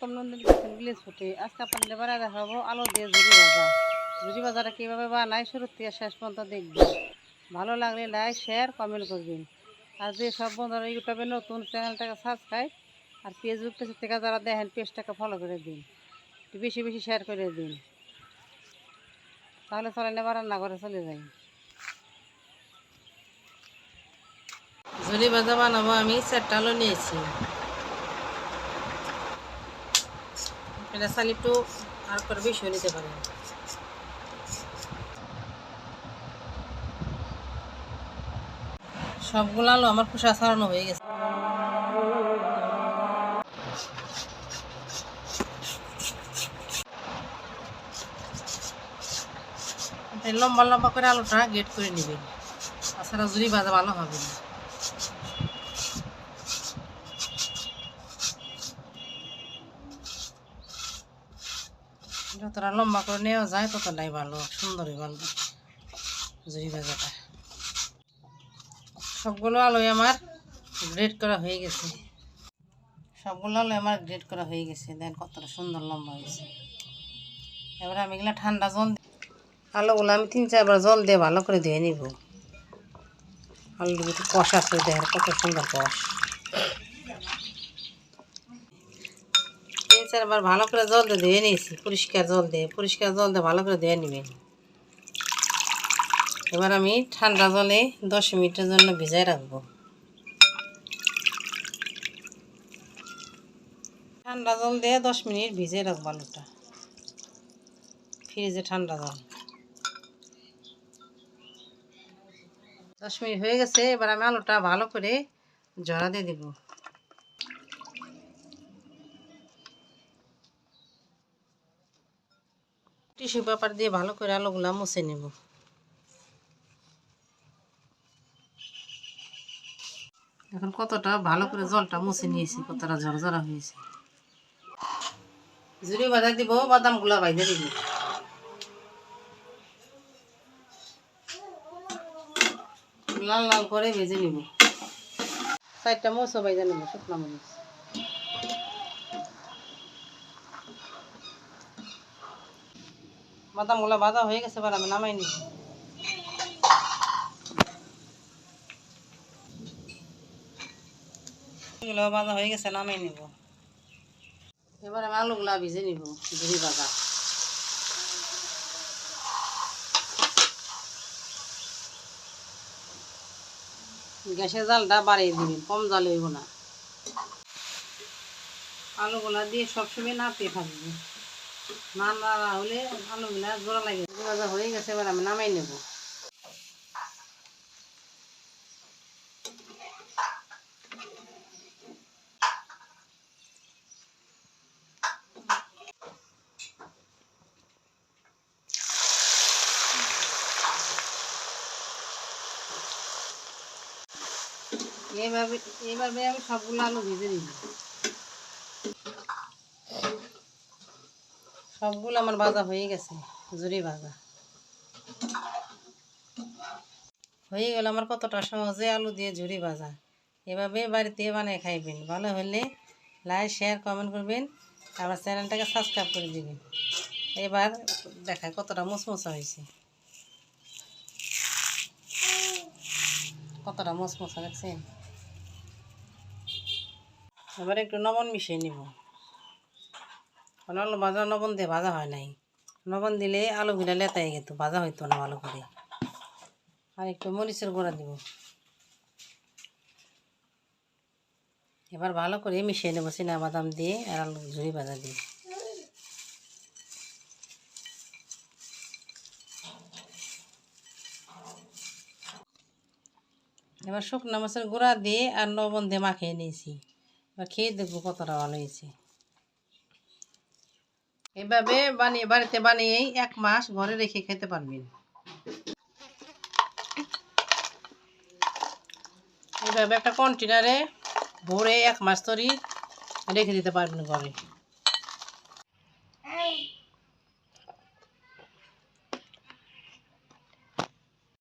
স্বাগতম নন্দিনী কিচেন দেখাবো আলু দিয়ে ঝুরি ভাজা। কীভাবে বানায় শুরু থেকে শেষ পর্যন্ত দেখবেন। ভালো লাগলে লাইক শেয়ার কমেন্ট করবেন। আর যে সব বন্ধুরা ইউটিউবে নতুন, চ্যানেলটাকে সাবস্ক্রাইব আর ফেসবুক পেজ থেকে যারা দেখেন, পেজটাকে ফলো করে দিন। বেশি বেশি শেয়ার করে দিন। তাহলে চলেন এবার রান্না করে চলে যাই। ঝুরি ভাজা বানাবো আমি, চারটা আলু নিয়েছি। এটা চাল একটু আর করে বেশি নিতে পারেন সবগুলো আলু আমার খোসা ছাড়ানো হয়ে গেছে। লম্বা লম্বা করে আলুটা গেট করে নেবেন। তাছাড়া জুড়ি ভাজা ভালো হবে না। যতটা লম্বা করে নেওয়া যায় ততটাই ভালো, সুন্দরই ভালো। জুড়ি ভাজাটা সবগুলো আলুই আমার গ্রেড করা হয়ে গেছে। সবগুলো আলু আমার গ্রেড করা হয়ে গেছে। দেন কতটা সুন্দর লম্বা হয়েছে। এবার আমি এগুলো ঠান্ডা জল আলুগুলো আমি তিন চারবার জল দিয়ে ভালো করে ধুয়ে নিব। আলুর ভিতরে কষ আছে দেখার কত সুন্দর কষ। তিন চারবার ভালো করে জল দিয়ে ধুয়ে নিয়েছি। পরিষ্কার জল দিয়ে, পরিষ্কার জল দিয়ে ভালো করে ধুয়ে নেবেন। এবার আমি ঠান্ডা জলে দশ মিনিটের জন্য ভিজাই রাখব। ঠান্ডা জল দিয়ে দশ মিনিট ভিজে রাখব আলুটা। ফ্রিজে ঠান্ডা জল। দশ মিনিট হয়ে গেছে, এবার আমি আলুটা ভালো করে জড়া দিয়ে দিব। টিস্যু পেপার দিয়ে ভালো করে আলুগুলা মুছে নেব। এখন কতটা ভালো করে জলটা মুছে নিয়েছি, কতটা ঝরঝরা হয়েছে। ঝুড়ি বাঁধা দিব, বাদামগুলা বাইধে দিব। লাল লাল করে ভেজে নিব। চারটা মরিচ বাইজা নেব, শুকনো মরিচ। বাদামগুলা ভাজা হয়ে গেছে, এবার আমি নামাই নিব। এগুলো হয়ে গেছে, নামাই নিব। এবার আমি আলুগুলা ভিজে নিব ঝুড়ি ভাজা। গ্যাসের জালটা বাড়িয়ে দিবেন, কম জাল হইব না। আলুগুলা দিয়ে সবসময় নাড়তে থাকবে না নাড়া হলে আলুগুলা জোড়া লাগে। ভাজা হয়ে গেছে, এবার আমি নামাই নেব। এইভাবে এইভাবে আমি সবগুলো আলু ভেজে নিব। সবগুলো আমার ভাজা হয়ে গেছে, জুড়ি ভাজা। হয়ে গেল আমার কতটা সহজে আলু দিয়ে ঝুড়ি ভাজা। এভাবে বাড়িতে বানিয়ে খাইবেন, ভালো হলে লাইক শেয়ার কমেন্ট করবেন, আমার চ্যানেলটাকে সাবস্ক্রাইব করে দিবেন। এবার দেখায় কতটা মুসমুসা হয়েছে। কতটা মুসমুসা দেখছেন? এবার একটু লবণ মিশিয়ে নিব। আলু ভাজা লবণ দিয়ে ভাজা হয় নাই। লবণ দিলে আলুগুলা লেতাই গেত ভাজা হইতো না ভালো করে। আর একটু মরিচের গুঁড়া দিব। এবার ভালো করে মিশিয়ে নেব চিনা বাদাম দিয়ে আর আলু ঝুড়ি ভাজা দিয়ে। এবার শুকনো মাছের গুঁড়া দিয়ে আর লবণ দিয়ে মাখিয়ে নিয়েছি। এবার খেয়ে দেখব কতটা ভালো হয়েছে। এভাবে বানিয়ে, বাড়িতে বানিয়েই এক মাস ঘরে রেখে খেতে পারবেন এভাবে একটা কন্টেনারে ভরে এক মাস তরি রেখে দিতে পারবেন ঘরে।